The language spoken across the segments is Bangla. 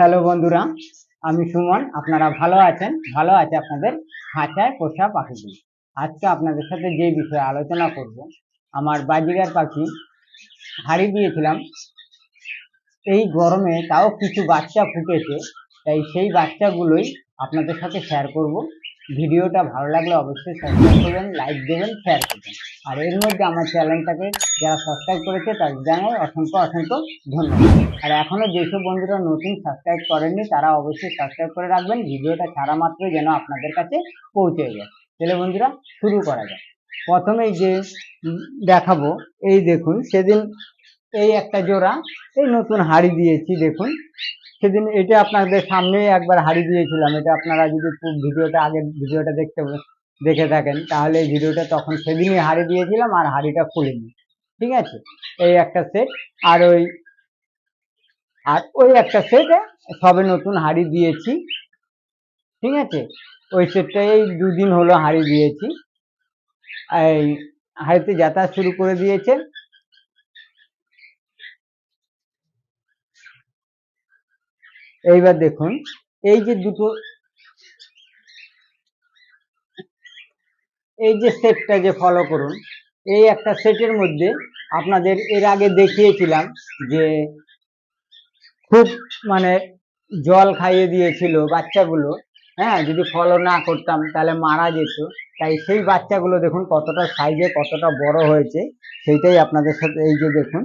হ্যালো বন্ধুরা, আমি সুমন, আপনারা ভালো আছেন? ভালো আছে আপনাদের? খাঁচায় পোষা পাখিগুলি আজকে আপনাদের সাথে যে বিষয়ে আলোচনা করব, আমার বাজিগার পাখি হাড়ি দিয়েছিলাম। এই গরমে তাও কিছু বাচ্চা ফুটেছে, তাই সেই বাচ্চাগুলোই আপনাদের সাথে শেয়ার করব। ভিডিওটা ভালো লাগলে অবশ্যই সাবস্ক্রাইব করবেন লাইক দেবেন শেয়ার করবেন। আর এর মধ্যে আমার চ্যানেলটাকে যারা সাবস্ক্রাইব করেছে তাদের জানাই অসংখ্য অসংখ্য ধন্যবাদ। আর এখনও যেসব বন্ধুরা নতুন সাবস্ক্রাইব করেননি, তারা অবশ্যই সাবস্ক্রাইব করে রাখবেন। ভিডিওটা ছাড়া মাত্রই যেন আপনাদের কাছে পৌঁছে যায়। তাহলে বন্ধুরা, শুরু করা যায় প্রথমেই যে দেখাবো, এই দেখুন, সেদিন এই একটা জোড়া, এই নতুন হাড়ি দিয়েছি, দেখুন। সেদিন এটা আপনাদের সামনে একবার হাড়ি দিয়েছিলাম। এটা আপনারা যদি ভিডিওটা আগের ভিডিওটা দেখতে দেখে থাকেন। তাহলে এই ভিডিওটা তখন সেদিনই হাড়ি দিয়েছিলাম আর হাড়িটা খুলিনি। ঠিক আছে? এই একটা সেট আর ওই আর ওই একটা সেট সবে নতুন হাড়ি দিয়েছি। ঠিক আছে? ওই সেটটা এই দুদিন হলো হাড়ি দিয়েছি। এই হাড়িতে যাতায়াত শুরু করে দিয়েছে এইবার দেখুন, এই যে দুটো এই যে সেটটা যে ফলো করুন, এই একটা সেটের মধ্যে আপনাদের এর আগে দেখিয়েছিলাম যে খুব মানে জল খাইয়ে দিয়েছিল বাচ্চাগুলো। হ্যাঁ যদি ফলো না করতাম তাহলে মারা যেত। তাই সেই বাচ্চাগুলো দেখুন কতটা সাইজে কতটা বড় হয়েছে, সেইটাই আপনাদের সাথে এই যে দেখুন।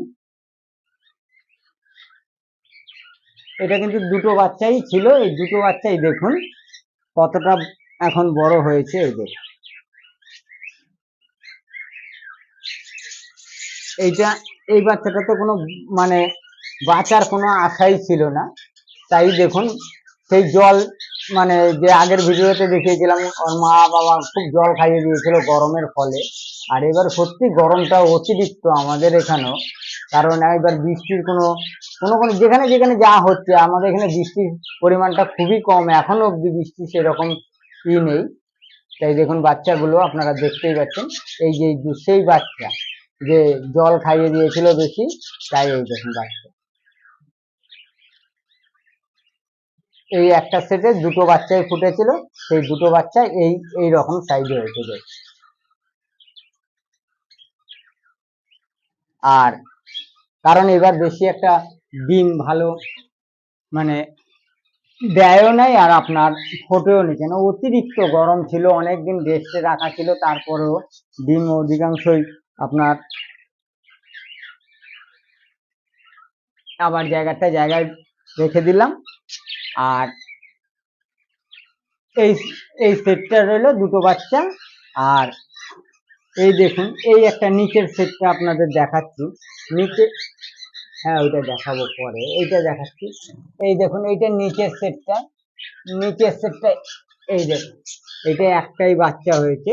এটা কিন্তু দুটো বাচ্চাই ছিল, এই দুটো বাচ্চাই দেখুন কতটা এখন বড় হয়েছে এই দেখুন এইটা, এই বাচ্চাটা তো কোনো মানে বাঁচার কোনো আশাই ছিল না। তাই দেখুন, সেই জল মানে যে আগের ভিডিওতে দেখিয়েছিলাম, ওর মা বাবা খুব জল খাইয়ে দিয়েছিল গরমের ফলে। আর এবার সত্যি গরমটা অতিরিক্ত আমাদের এখানেও। কারণ এবার বৃষ্টির কোনো কোনো কোনো, যেখানে যেখানে যা হচ্ছে, আমাদের এখানে বৃষ্টির পরিমাণটা খুবই কম। এখনও অব্দি বৃষ্টি সেরকম ই নেই। তাই দেখুন, বাচ্চাগুলো আপনারা দেখতেই পাচ্ছেন এই যে, সেই বাচ্চা। যে জল খাইয়ে দিয়েছিল বেশি, তাই এই দেখুন বাচ্চা এই একটা সেটে দুটো বাচ্চাই ফুটেছিল, সেই দুটো বাচ্চা এই এই রকম সাইজে হয়েছে দেখুন। আর কারণ এবার বেশি একটা ডিম ভালো মানে দেয়ও নাই আর আপনার ফোটেও নি কেন অতিরিক্ত গরম ছিল, অনেকদিন রেস্টে রাখা ছিল, তারপরেও ডিম অধিকাংশই আপনার আবার জায়গাটা জায়গায় রেখে দিলাম। আর এই এই সেটটা রইল দুটো বাচ্চা। আর এই দেখুন, এই একটা নিচের সেটটা আপনাদের দেখাচ্ছি। নিচে হ্যাঁ ওইটা দেখাবো পরে। এইটা দেখাচ্ছি। এই দেখুন, এইটা নিচের সেটটা। নিচের সেটটা, এই দেখুন এটা একটাই বাচ্চা হয়েছে।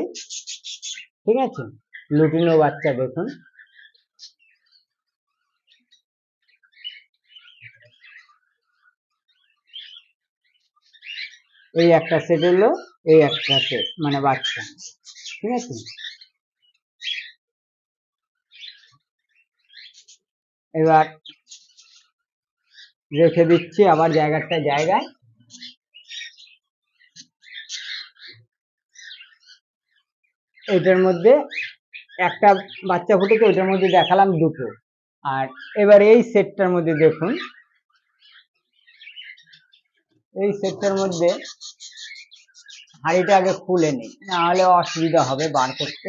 ঠিক আছে? লুটিনো বাচ্চা দেখুন। এই একটা সেট হলো, এই একটা সেট মানে বাচ্চা। ঠিক আছে? এবার রেখে দিচ্ছি আবার জায়গাটা জায়গায়। এটার মধ্যে একটা বাচ্চা ফুটেছে ওইটার মধ্যে দেখালাম দুটো। আর এবার এই সেটটার মধ্যে দেখুন। এই সেটটার মধ্যে হাঁড়িটা আগে খুলে নিই না হলে অসুবিধা হবে বার করতে।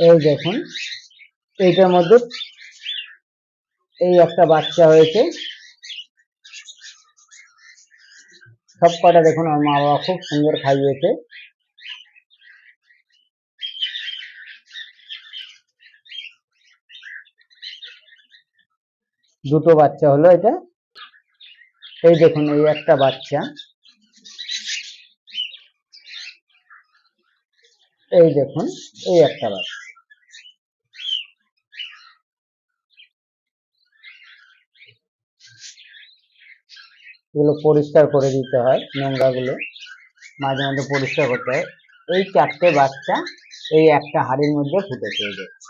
এই দেখুন, এইটার মধ্যে এই একটা বাচ্চা হয়েছে। সব কটা দেখুন, আমার মা বাবা খুব সুন্দর খাইয়েছে। দুটো বাচ্চা হলো এটা। এই দেখুন, এই একটা বাচ্চা। এই দেখুন, এই একটা বাচ্চা। এগুলো পরিষ্কার করে দিতে হয় নোংরা গুলো মাঝে মাঝে পরিষ্কার করতে হয়। এই চারটে বাচ্চা এই একটা হাড়ির মধ্যে ফুটে এই দেখুন।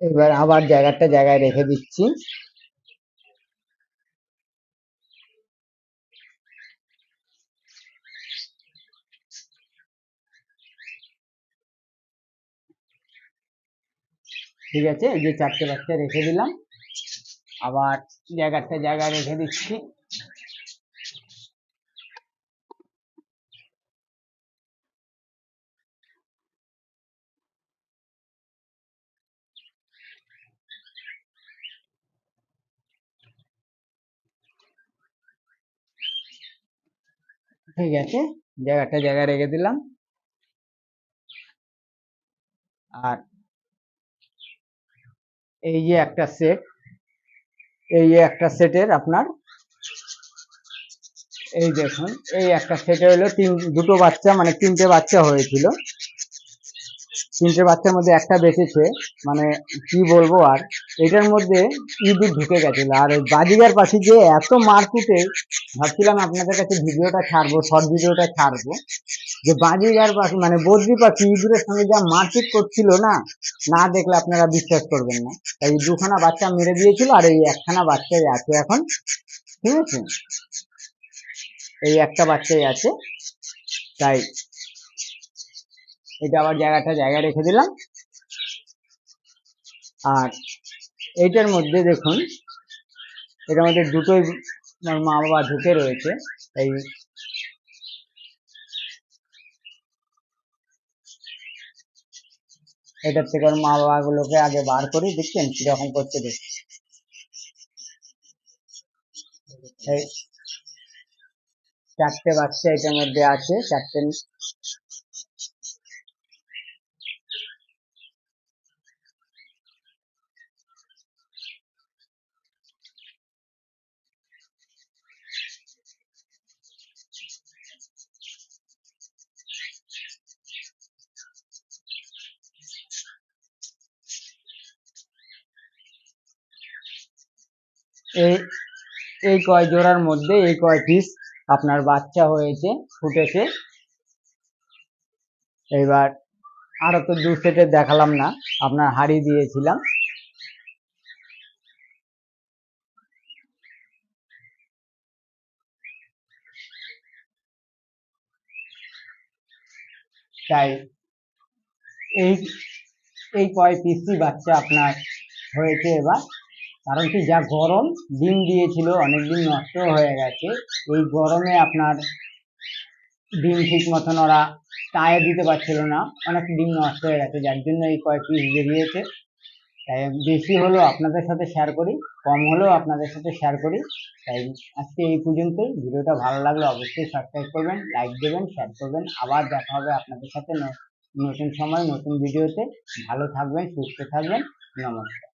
এবার আবার জায়গাটা জায়গায় রেখে দিচ্ছি। ঠিক আছে, এই যে চারটে বাচ্চা রেখে দিলাম। আবার জায়গাটা জায়গায় রেখে দিচ্ছি। ঠিক আছে জায়গাটা জায়গায় রেখে দিলাম। আর এই যে একটা সেট এই যে একটা সেটের আপনার, এই দেখুন, এই একটা সেটে হলো তিন, দুটো বাচ্চা মানে তিনটে বাচ্চা হয়েছিল। তিনটে বাচ্চার মধ্যে একটা বেঁচেছে মানে কি বলব আর, এটার মধ্যে ইঁদুর ঢুকে গেছিল। আর ওই বাজিগার পাখি যে এত মারকুটে ভাবছিলাম আপনাদের কাছে ভিডিওটা ছাড়বো শর্ট ভিডিওটা ছাড়বো। যে বাজিগার পাখি মানে বদ্রি পাখি ইঁদুরের সঙ্গে যা মারপিট করছিল না না দেখলে আপনারা বিশ্বাস করবেন না। তাই দুখানা বাচ্চা মেরে দিয়েছিল আর এই একখানা বাচ্চাই আছে এখন। ঠিক আছে? এই একটা বাচ্চাই আছে। তাই এটা আবার জায়গাটা জায়গায় রেখে দিলাম। আর এইটার মধ্যে দেখুন, এটার মধ্যে দুটোই মা বাবা ঢুকে রয়েছে। এই এটার থেকে ওর মা বাবা গুলোকে আগে বার করি, দেখছেন কীরকম করছে দেখ। চারটে বাচ্চা এটার মধ্যে আছে, চারটে এই এই কয় জোড়ার মধ্যে এই কয় পিস আপনার বাচ্চা হয়েছে, ফুটেছে। এবার আরও তো দু সেটের দেখালাম না, আপনার হাড়ি দিয়েছিলাম। তাই এই এই কয় পিসই বাচ্চা আপনার হয়েছে এবার। কারণ কি, যা গরম ডিম দিয়েছিল, অনেকদিন নষ্ট হয়ে গেছে। এই গরমে আপনার ডিম ঠিক মতন ওরা টায়ে দিতে পারছিল না। অনেক ডিম নষ্ট হয়ে গেছে, যার জন্য এই কয়েক পিস বেরিয়েছে। তাই বেশি হলেও আপনাদের সাথে শেয়ার করি, কম হলেও আপনাদের সাথে শেয়ার করি। তাই আজকে এই পর্যন্তই। ভিডিওটা ভালো লাগলে অবশ্যই সাবস্ক্রাইব করবেন লাইক দেবেন শেয়ার করবেন। আবার দেখা হবে আপনাদের সাথে নতুন সময়, নতুন ভিডিওতে ভালো থাকবেন, সুস্থ থাকবেন। নমস্কার।